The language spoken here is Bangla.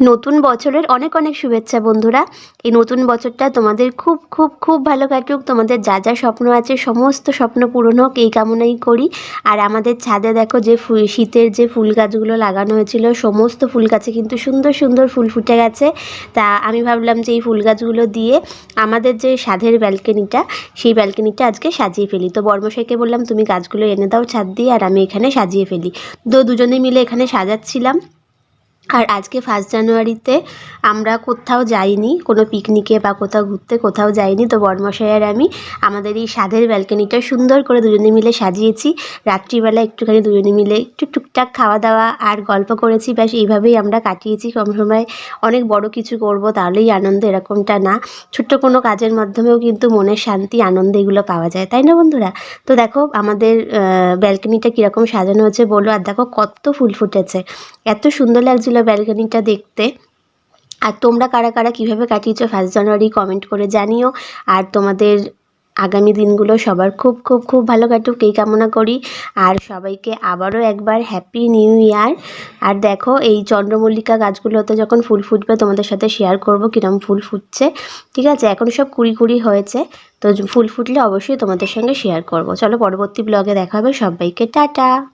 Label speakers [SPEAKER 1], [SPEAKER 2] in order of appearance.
[SPEAKER 1] নতুন বছরের অনেক অনেক শুভেচ্ছা বন্ধুরা। এই নতুন বছরটা তোমাদের খুব খুব খুব ভালো কাটুক। তোমাদের যা যা স্বপ্ন আছে, সমস্ত স্বপ্ন পূরণ হোক, এই কামনাই করি। আর আমাদের ছাদে দেখো যে শীতের যে ফুল গাছগুলো লাগানো হয়েছিল, সমস্ত ফুল গাছে কিন্তু সুন্দর সুন্দর ফুল ফুটে গেছে। তা আমি ভাবলাম যে এই ফুল গাছগুলো দিয়ে আমাদের যে সাধের ব্যালকনিটা, সেই ব্যালকনিটা আজকে সাজিয়ে ফেলি। তো বর্মশাইকে বললাম, তুমি গাছগুলো এনে দাও ছাদ দিয়ে, আর আমি এখানে সাজিয়ে ফেলি। তো দুজনে মিলে এখানে সাজাচ্ছিলাম। আর আজকে ফার্স্ট জানুয়ারিতে আমরা কোথাও যাইনি, কোনো পিকনিকে বা কোথাও ঘুরতে কোথাও যাইনি। তো বর্মশাই আর আমি আমাদের এই স্বাদের ব্যালকনিটা সুন্দর করে দুজনে মিলে সাজিয়েছি। রাত্রিবেলা একটুখানি দুজনে মিলে একটু টুকটাক খাওয়া দাওয়া আর গল্প করেছি। ব্যাস, এইভাবেই আমরা কাটিয়েছি। কম সময় অনেক বড় কিছু করব, তাহলেই আনন্দ এরকমটা না। ছোট্ট কোনো কাজের মাধ্যমেও কিন্তু মনের শান্তি, আনন্দ এগুলো পাওয়া যায়। তাই না বন্ধুরা? তো দেখো, আমাদের ব্যালকনিটা কীরকম সাজানো হয়েছে। বলো আর দেখো কত ফুল ফুটেছে। এত সুন্দর লাগছিল ব্যালকনিটা দেখতে। আর তোমরা কারা কারা কীভাবে কাটিয়েছো ফার্স্ট জানুয়ারি কমেন্ট করে জানিও। আর তোমাদের আগামী দিনগুলো সবার খুব খুব খুব ভালো কাটুক, এই কামনা করি। আর সবাইকে আবারও একবার হ্যাপি নিউ ইয়ার আর দেখো, এই চন্দ্রমল্লিকা গাছগুলোতে যখন ফুল ফুটবে, তোমাদের সাথে শেয়ার করব কিরম ফুল ফুটছে। ঠিক আছে, এখন সব কুড়ি কুড়ি হয়েছে। তো ফুল ফুটলে অবশ্যই তোমাদের সঙ্গে শেয়ার করব। চলো পরবর্তী ব্লগে দেখা হবে। সবাইকে টাটা!